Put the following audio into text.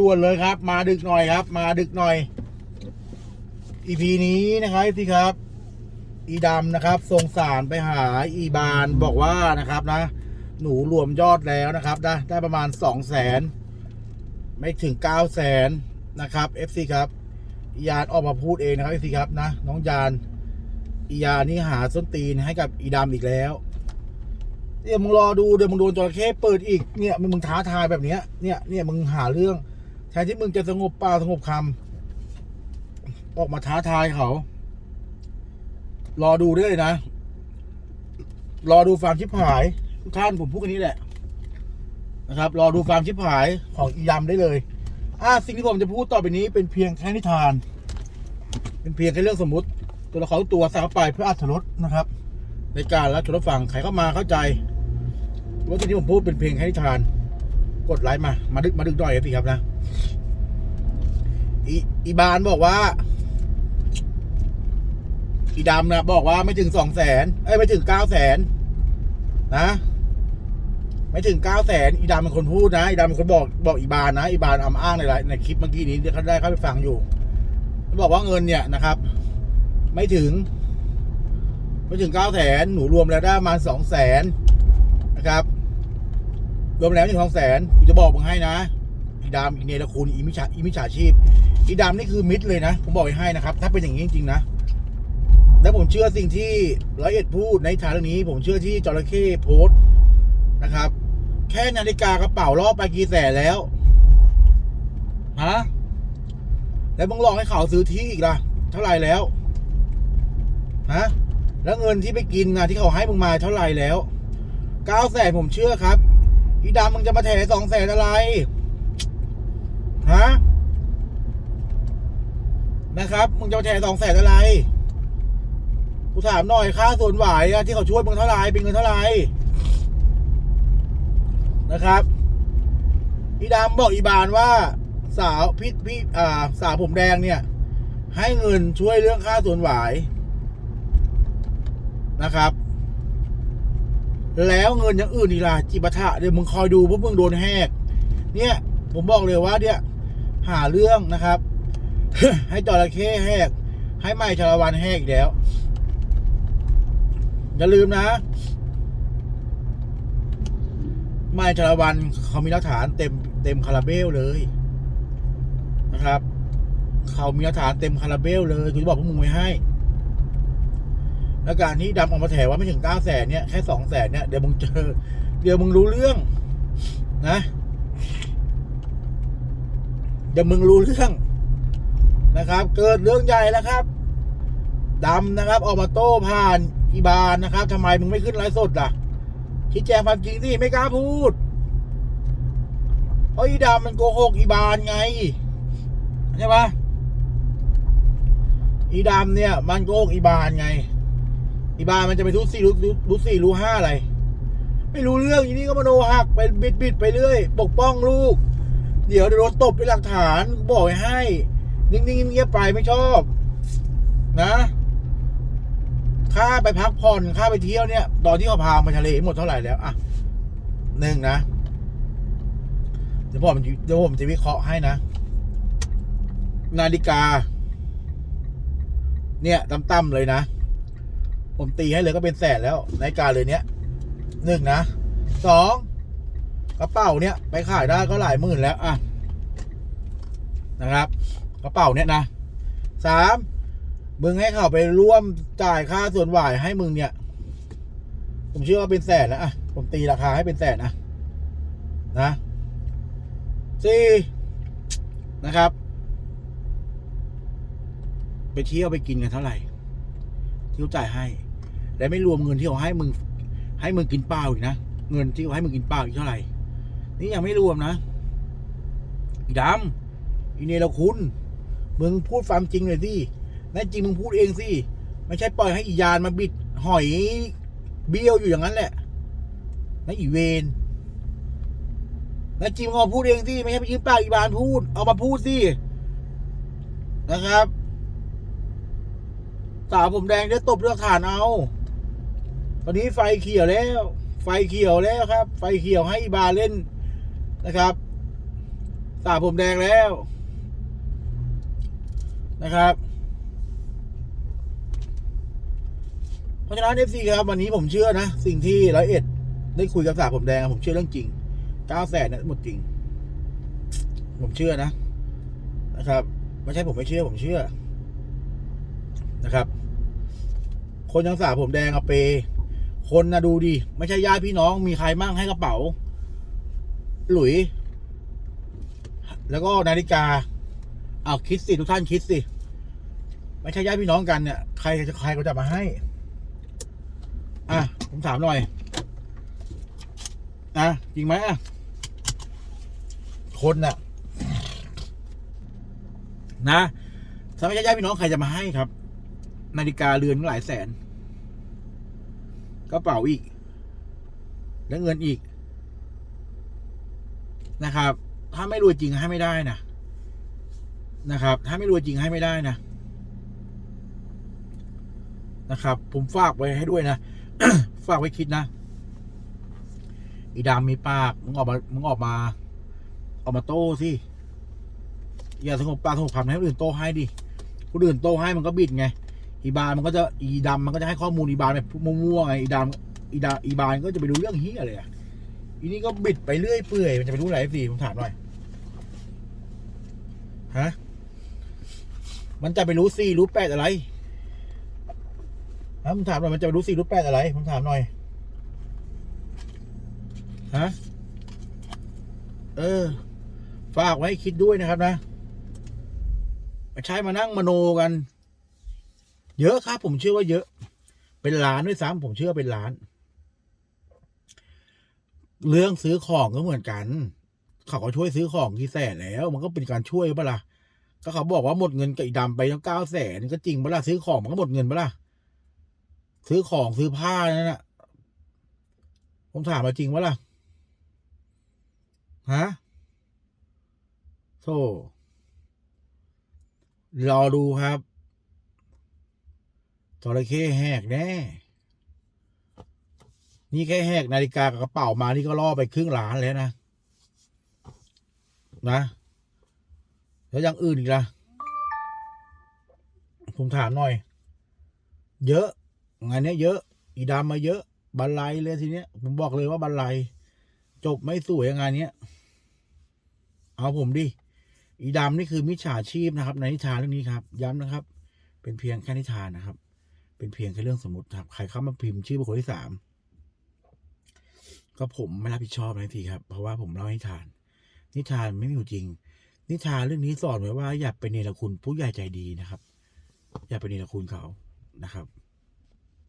ด่วนเลยครับ มาดึกหน่อยครับ มาดึกหน่อยอีพีนี้นะครับพี่ครับ อีดำนะครับส่งสารไปหาอีบานบอกว่านะครับนะ หนูรวมยอดแล้วนะครับได้ได้ประมาณสองแสนไม่ถึงเก้าแสนนะครับ FC ครับยานออกมาพูดเองนะครับ FC ครับนะ น้องยานอียานนี่หาส้นตีนให้กับอีดำอีกแล้วเดี๋ยวมึงรอดูเดี๋ยวมึงโดนจระเข้เปิดอีกเนี่ยมึงมึงท้าทายแบบเนี้ยเนี่ยเนี่ยมึงหาเรื่อง แทนที่มึงจะสงบปากสงบคำออกมาท้าทายเขา รอดูได้เลยนะ รอดูฟาร์มชิบหายทุกท่านผมพูดกันนี้แหละ นะครับ รอดูฟาร์มชิบหายของอียำได้เลยอ่าสิ่งที่ผมจะพูดต่อไปนี้เป็นเพียงแค่นิทาน เป็นเพียงแค่เรื่องสมมติ ตัวละครตัวส่เข้าไปเพื่ออัธรสนะครับ ในการรับชมรับฟังใครเข้ามาเข้าใจว่าที่ที่ผมพูดเป็นเพลงให้นิทาน กดไลค์มา มาดึกมาดึกหน่อยสิครับนะ อีอีบานบอกว่า อีดำนะบอกว่าไม่ถึงสองแสนเอ้ยไม่ถึงเก้าแสนนะ ไม่ถึงเก้าแสนอีดำเป็นคนพูดนะอีดำเป็นคนบอกบอกอีบานนะอีบานอำอ้างในไลฟ์ในคลิปเมื่อกี้นี้ที่เขาได้เข้าไปฟังอยู่เขาบอกว่าเงินเนี่ยนะครับ ไม่ถึง ไม่ถึงเก้าแสนหนูรวมแล้วได้ประมาณสองแสนนะครับ รวมแล้วถึงสองแสนกูจะบอกมึงให้นะ ดำอีเนรคุณอีมิชาอีมิชาชีพ อีดำนี่คือมิดเลยนะ ผมบอกไว้ให้นะครับ ถ้าเป็นอย่างนี้จริงๆนะ แล้วผมเชื่อสิ่งที่ร้อยเอ็ดพูดในทางเรื่องนี้ ผมเชื่อที่จระเข้โพสต์นะครับ แค่นาฬิกากระเป๋ารอบไปกี่แสนแล้วฮะแล้วมึงหลอกให้เขาซื้อที่อีกล่ะ เท่าไรแล้วฮะแล้วเงินที่ไปกินนะที่เขาให้มึงมาเท่าไรแล้วเก้าแสนผมเชื่อครับอีดำมึงจะมาแถสองแสนอะไร ฮะนะครับ มึงจะมาแถสองแสนอะไร กูถามหน่อยค่าส่วนหวายที่เขาช่วยมึงเท่าไหร่เป็นเงินเท่าไหร่นะครับอีดำบอกอีบานว่า สาวพี่พี่อ่าสาวผมแดงเนี่ย ให้เงินช่วยเรื่องค่าส่วนหวายนะครับ แล้วเงินอย่างอื่นอีกล่ะจิปาถะเดี๋ยวมึงคอยดูพวกมึงโดนแหก เนี่ย ผมบอกเลยว่าเนี่ย หาเรื่องนะครับ ให้จระเข้แหก ให้ไม่ชาละวันแหกอีกแล้ว อย่าลืมนะ ไม่ชาละวันเขามีหลักฐานเต็มเต็มคาราเบลเลยนะครับ เขามีหลักฐานเต็มคาราเบลเลยกูจะบอกพวกมึงไว้ให้ แล้วการที่ดำออกมาแถว่าไม่ถึงเก้าแสนเนี่ยแค่สองแสนเนี่ยเดี๋ยวมึงเจอ เดี๋ยวมึงรู้เรื่องนะ เดี๋ยวมึงรู้เรื่องนะครับ เกิดเรื่องใหญ่แล้วครับดำนะครับ ออกมาโต้ผ่านอีบานนะครับทำไมมึงไม่ขึ้นไลฟ์สดล่ะชี้แจงความจริงสิไม่กล้าพูดเพราะอีดำมันโกหกอีบานไงใช่ปะอีดำเนี่ย มันโกหกอีบานไง อีบานมันจะไปรู้สี่รู้รู้รู้สี่รู้ห้าอะไร ไม่รู้เรื่องอีนี่ก็มโนหักไปบิดบิดไปเรื่อย ปกป้องลูก เดี๋ยวโดนตบเป็นหลักฐานบอกให้ นิ่งๆเงียบไปไม่ชอบ นะค่าไปพักผ่อนค่าไปเที่ยวเนี่ย ตอนที่เขาพามาทะเลหมดเท่าไหร่แล้ว อะหนึ่งนะเดี๋ยวผมเดี๋ยวผมจะวิเคราะห์ให้นะ นาฬิกา เนี่ยต่ำๆเลยนะ ผมตีให้เลยก็เป็นแสนแล้ว นาฬิกาเลยเนี้ยหนึ่งนะสอง กระเป๋าเนี่ยไปขายได้ก็หลายหมื่นแล้วอะนะครับ กระเป๋าเนี่ยนะสามมึงให้เขาไปร่วมจ่ายค่าส่วนหวายให้มึงเนี่ย ผมเชื่อว่าเป็นแสนแล้วอะผมตีราคาให้เป็นแสนนะนะสี่นะครับ ไปเที่ยวไปกินกันเท่าไหร่ที่เขาจ่ายให้ และไม่รวมเงินที่เขาให้มึงให้มึงกินเปล่าอีกนะ เงินที่เขาให้มึงกินเปล่าอีกเท่าไหร่ นี่ยังไม่รวมนะดำอีเนรคุณ มึงพูดความจริงเลยสิแน่จริงมึงพูดเองสิ ไม่ใช่ปล่อยให้อียานมาบิด หอยเบี้ยวอยู่อย่างนั้นแหละนั่นอีเวนนั่นจริงมึงเอาพูดเองสิ ไม่ใช่ไปยืมปากอีบานพูด เอามาพูดสิ นะครับ สาวผมแดงจะตบเลือกฐานเอา ตอนนี้ไฟเขียวแล้ว ไฟเขียวแล้วครับ ไฟเขียวให้อีบาเล่น นะครับสาผมแดงแล้วนะครับ เพราะฉะนั้นเอฟซีครับวันนี้ผมเชื่อนะ สิ่งที่ร้อยเอ็ดได้คุยกับสาผมแดงผมเชื่อเรื่องจริงเก้าแสนเนี่ยหมดจริง ผมเชื่อนะนะครับไม่ใช่ผมไม่เชื่อผมเชื่อนะครับ คนยังสาผมแดงอะเปย์คนนะดูดิไม่ใช่ญาติพี่น้องมีใครมั่งให้กระเป๋า หลุย แล้วก็นาฬิกาเอาคิดสิทุกท่านคิดสิ ไม่ใช่ญาติพี่น้องกันเนี่ยใครจะใครก็จะมาให้ อะ ผมถามหน่อยอะจริงไหมอะ คนน่ะ นะถ้าไม่ใช่ญาติพี่น้องใครจะมาให้ครับ นาฬิกาเรือนหลายแสนกระเป๋าอีก แล้วเงินอีก นะครับ ถ้าไม่รวยจริงให้ไม่ได้นะนะครับ ถ้าไม่รวยจริงให้ไม่ได้นะนะครับ ผมฝากไว้ให้ด้วยนะฝากไว้คิดนะอีดำมีปากมึงออกมามึงออกมา ออกมาโต้สิอย่าสงบปากสงบคำให้คนอื่นโต้ให้ดิคนอื่นโต้ให้มันก็บิดไงอีบานมันก็จะอีดำมันก็จะให้ข้อมูลอีบานแบบมั่วๆไงอีดำอีดาอีบานก็จะไปรู้เรื่องเฮียอะไรอะ อีนี่ก็บิดไปเรื่อยเปื่อยมันจะไปรู้อะไรสิผมถามหน่อยฮะมันจะไปรู้สี่รู้แปดอะไรฮะผมถามหน่อยมันจะไปรู้สี่รู้แปดอะไรผมถามหน่อยฮะเออ ฝากไว้คิดด้วยนะครับนะม่ใช่มานั่งมโนกัน เยอะครับ ผมเชื่อว่าเยอะ เป็นล้านด้วยซ้ำผมเชื่อเป็นล้าน เรื่องซื้อของก็เหมือนกัน เขาก็ช่วยซื้อของกี่แสนแล้ว มันก็เป็นการช่วยปะล่ะก็เขาบอกว่าหมดเงินกับอีดำไปตั้งเก้าแสนก็จริงปะล่ะซื้อของมันก็หมดเงินปะล่ะซื้อของซื้อผ้านั่นน่ะผมถามมาจริงปะล่ะฮะโธ่รอดูครับจระเข้แหกแน่ นี่แค่แหกนาฬิกากับกระเป๋ามานี่ก็ล่อไปครึ่งล้านแล้วนะ นะ แล้วอย่างอื่นอีกล่ะผมถามหน่อย เยอะ งานนี้เยอะ อีดำมาเยอะ บันไลเลยทีเนี้ย ผมบอกเลยว่าบันไลจบไม่สวยงานเนี้ย เอาผมดิ อีดำนี่คือมิจฉาชีพนะครับ ในนิทานเรื่องนี้ครับ ย้ำนะครับ เป็นเพียงแค่นิทานนะครับ เป็นเพียงแค่เรื่องสมมติครับ ใครเข้ามาพิมพ์ชื่อบุคคลที่สาม ก็ผมไม่รับผิดชอบนะทีครับ เพราะว่าผมเล่านิทาน นิทานไม่มีอยู่จริง นิทานเรื่องนี้สอนไว้ว่าอย่าไปเนรคุณผู้ใหญ่ใจดีนะครับ อย่าไปเนรคุณเขานะครับ